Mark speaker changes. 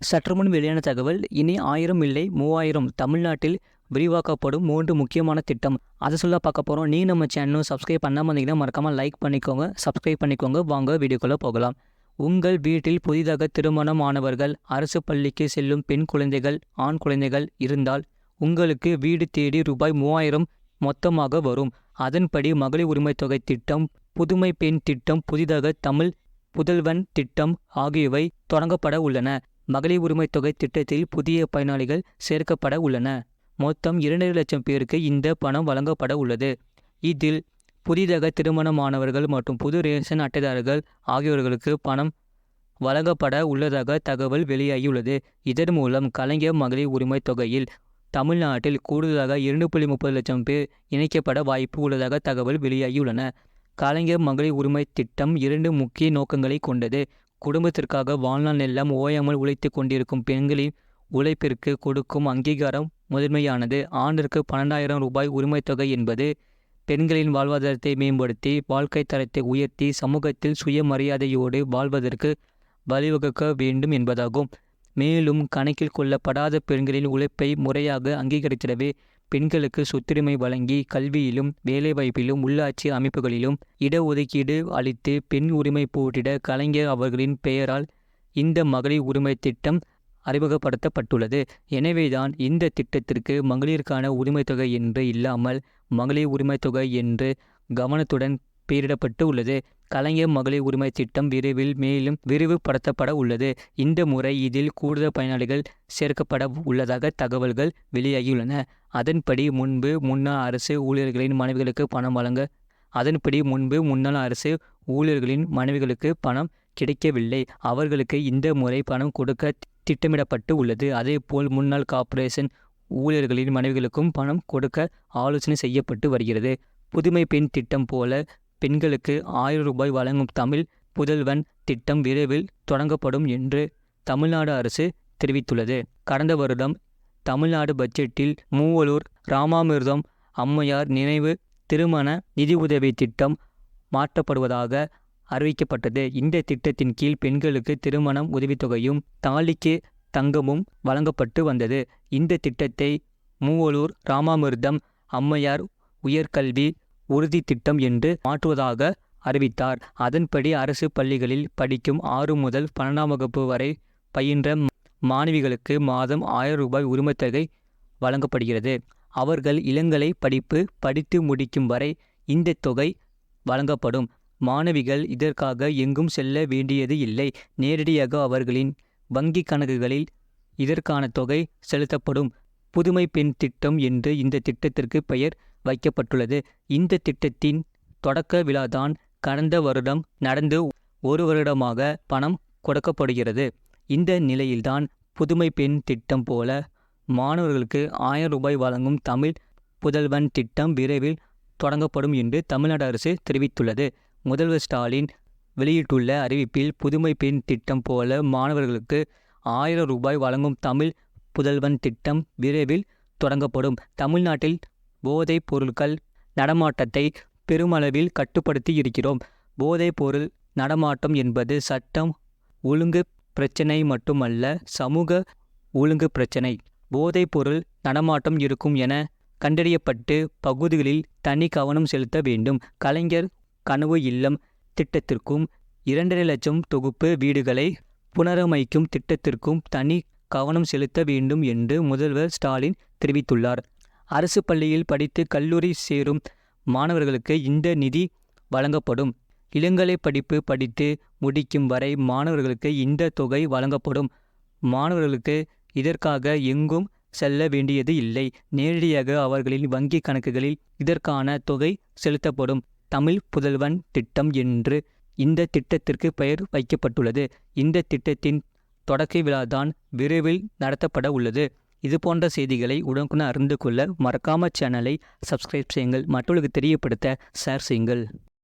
Speaker 1: சற்றுமுன் வெளியான தகவல் இனி ஆயிரம் இல்லை மூவாயிரம். தமிழ்நாட்டில் விரிவாக்கப்படும் மூன்று முக்கியமான திட்டம். அதை சொல்ல பார்க்க போகிறோம் நீ நம்ம சேனலும் சப்ஸ்கிரைப் பண்ணாமல் இருந்தீங்கன்னா மறக்காமல் லைக் பண்ணிக்கோங்க. சப்ஸ்கிரைப் பண்ணிக்கோங்க. வாங்க வீடியோக்குள்ளே போகலாம். உங்கள் வீட்டில் புதிதாக திருமணம் ஆனவர்கள் அரசு பள்ளிக்கு செல்லும் பெண் குழந்தைகள் ஆண் குழந்தைகள் இருந்தால் உங்களுக்கு வீடு தேடி ரூபாய் மூவாயிரம் மொத்தமாக வரும். அதன்படி மகளிர் உரிமைத் தொகை திட்டம் புதுமை பெண் திட்டம் புதிதாக தமிழ் புதல்வன் திட்டம் ஆகியவை தொடங்கப்பட உள்ளன. மகளிர் உரிமை தொகை திட்டத்தில் புதிய பயனாளிகள் சேர்க்கப்பட உள்ளன. மொத்தம் இரண்டரை லட்சம் பேருக்கு இந்த பணம் வழங்கப்பட உள்ளது. இதில் புதிதாக திருமணமானவர்கள் மற்றும் புது ரேஷன் அட்டைதாரர்கள் ஆகியோர்களுக்கு பணம் வழங்கப்பட உள்ளதாக தகவல் வெளியாகியுள்ளது. இதன் மூலம் கலைஞர் மகளிர் உரிமை தொகையில் தமிழ்நாட்டில் கூடுதலாக இரண்டு புள்ளி முப்பது லட்சம் பேர் இணைக்கப்பட வாய்ப்பு உள்ளதாக தகவல் வெளியாகியுள்ளன. கலைஞர் மகளிர் உரிமை திட்டம் இரண்டு முக்கிய நோக்கங்களை கொண்டது. குடும்பத்திற்காக வாழ்நாள் எல்லாம் ஓயாமல் உழைத்து கொண்டிருக்கும் பெண்களின் உழைப்பிற்கு கொடுக்கும் அங்கீகாரம் முதன்மையானது. ஆண்டிற்கு பன்னெண்டாயிரம் ரூபாய் உரிமைத்தொகை என்பது பெண்களின் வாழ்வாதாரத்தை மேம்படுத்தி வாழ்க்கை தரத்தை உயர்த்தி சமூகத்தில் சுயமரியாதையோடு வாழ்வதற்கு வழிவகுக்க வேண்டும் என்பதாகும். மேலும் கணக்கில் கொள்ளப்படாத பெண்களின் உழைப்பை முறையாக அங்கீகரித்திடவே பெண்களுக்கு சொத்துரிமை வழங்கி கல்வியிலும் வேலைவாய்ப்பிலும் உள்ளாட்சி அமைப்புகளிலும் இடஒதுக்கீடு அளித்து பெண் உரிமை போட்டிட கலைஞர் அவர்களின் பெயரால் இந்த மகளிர் உரிமை திட்டம் அறிமுகப்படுத்தப்பட்டுள்ளது. எனவேதான் இந்த திட்டத்திற்கு மகளிருக்கான உரிமை தொகை என்று இல்லாமல் மகளிர் உரிமைத்தொகை என்று கவனத்துடன் பெயரிடப்பட்டு உள்ளது கலைஞர் மகளிர் உரிமை திட்டம் விரைவில் மேலும் விரிவுபடுத்தப்பட உள்ளது. இந்த முறை இதில் கூடுதல் பயனாளிகள் சேர்க்கப்பட உள்ளதாக தகவல்கள் வெளியாகியுள்ளன. அதன்படி முன்பு முன்னாள் அரசு ஊழியர்களின் மனைவிகளுக்கு பணம் வழங்க அதன்படி முன்பு முன்னாள் அரசு ஊழியர்களின் மனைவிகளுக்கு பணம் கிடைக்கவில்லை. அவர்களுக்கு இந்த முறை பணம் கொடுக்க திட்டமிடப்பட்டு உள்ளது. அதேபோல் முன்னாள் கார்ப்பரேஷன் ஊழியர்களின் மனைவிகளுக்கும் பணம் கொடுக்க ஆலோசனை செய்யப்பட்டு வருகிறது. புதுமை பெண் திட்டம் போல பெண்களுக்கு ஆயிரம் ரூபாய் வழங்கும் தமிழ் புதல்வன் திட்டம் விரைவில் தொடங்கப்படும் என்று தமிழ்நாடு அரசு தெரிவித்துள்ளது. கடந்த வருடம் தமிழ்நாடு பட்ஜெட்டில் மூவலூர் ராமாமிர்தம் அம்மையார் நினைவு திருமண நிதியுதவி திட்டம் மாற்றப்படுவதாக அறிவிக்கப்பட்டது. இந்த திட்டத்தின் கீழ் பெண்களுக்கு திருமணம் உதவித்தொகையும் தாலிக்கு தங்கமும் வழங்கப்பட்டு வந்தது. இந்த திட்டத்தை மூவலூர் ராமாமிர்தம் அம்மையார் உயர்கல்வி உறுதி திட்டம் என்று மாற்றுவதாக அறிவித்தார். அதன்படி அரசு பள்ளிகளில் படிக்கும் ஆறு முதல் பன்னெண்டாம் வகுப்பு வரை பயின்ற மாணவிகளுக்கு மாதம் ஆயிரம் ரூபாய் உரிமத்தொகை வழங்கப்படுகிறது. அவர்கள் இளங்கலை படிப்பு படித்து முடிக்கும் வரை இந்த தொகை வழங்கப்படும். மாணவிகள் இதற்காக எங்கும் செல்ல வேண்டியது இல்லை. நேரடியாக அவர்களின் வங்கி கணக்குகளில் இதற்கான தொகை செலுத்தப்படும். புதுமை பெண் திட்டம் என்று இந்த திட்டத்திற்கு பெயர் வைக்கப்பட்டுள்ளது. இந்த திட்டத்தின் தொடக்க விழாதான் கடந்த வருடம் நடந்து ஒரு வருடமாக பணம் கொடுக்கப்படுகிறது. இந்த நிலையில்தான் புதுமை பெண் திட்டம் போல மாணவர்களுக்கு ஆயிரம் ரூபாய் வழங்கும் தமிழ் புதல்வன் திட்டம் விரைவில் தொடங்கப்படும் என்று தமிழ்நாடு அரசு தெரிவித்துள்ளது. முதல்வர் ஸ்டாலின் வெளியிட்டுள்ள அறிவிப்பில் புதுமை பெண் திட்டம் போல மாணவர்களுக்கு ஆயிரம் ரூபாய் வழங்கும் தமிழ் புதல்வன் திட்டம் விரைவில் தொடங்கப்படும். தமிழ்நாட்டில் போதைப் பொருட்கள் நடமாட்டத்தை பெருமளவில் கட்டுப்படுத்தி இருக்கிறோம். போதைப் பொருள் நடமாட்டம் என்பது சட்டம் ஒழுங்கு பிரச்சனை மட்டுமல்ல சமூக ஒழுங்கு பிரச்சனை. போதைப் பொருள் நடமாட்டம் இருக்கும் என கண்டறியப்பட்டு பகுதிகளில் தனி கவனம் செலுத்த வேண்டும். கலைஞர் கனவு இல்லம் திட்டத்திற்கும் இரண்டரை லட்சம் தொகுப்பு வீடுகளை புனரமைக்கும் திட்டத்திற்கும் தனி கவனம் செலுத்த வேண்டும் என்று முதல்வர் ஸ்டாலின் தெரிவித்துள்ளார். அரசு பள்ளியில் படித்து கல்லூரி சேரும் மாணவர்களுக்கு இந்த நிதி வழங்கப்படும். இளங்கலை படிப்பு படித்து முடிக்கும் வரை மாணவர்களுக்கு இந்த தொகை வழங்கப்படும். மாணவர்களுக்கு இதற்காக எங்கும் செல்ல வேண்டியது இல்லை. நேரடியாக அவர்களின் வங்கி கணக்குகளில் இதற்கான தொகை செலுத்தப்படும். தமிழ் புதல்வன் திட்டம் என்று இந்த திட்டத்திற்கு பெயர் வைக்கப்பட்டுள்ளது. இந்த திட்டத்தின் தொடக்க விழாதான் விரைவில் நடத்தப்பட உள்ளது. இது போன்ற செய்திகளை உடனுக்குடன் அறிந்து கொள்ள மறக்காம சேனலை சப்ஸ்கிரைப் செய்யுங்கள். மற்றவர்களுக்கு தெரியப்படுத்த ஷேர் செய்யுங்கள்.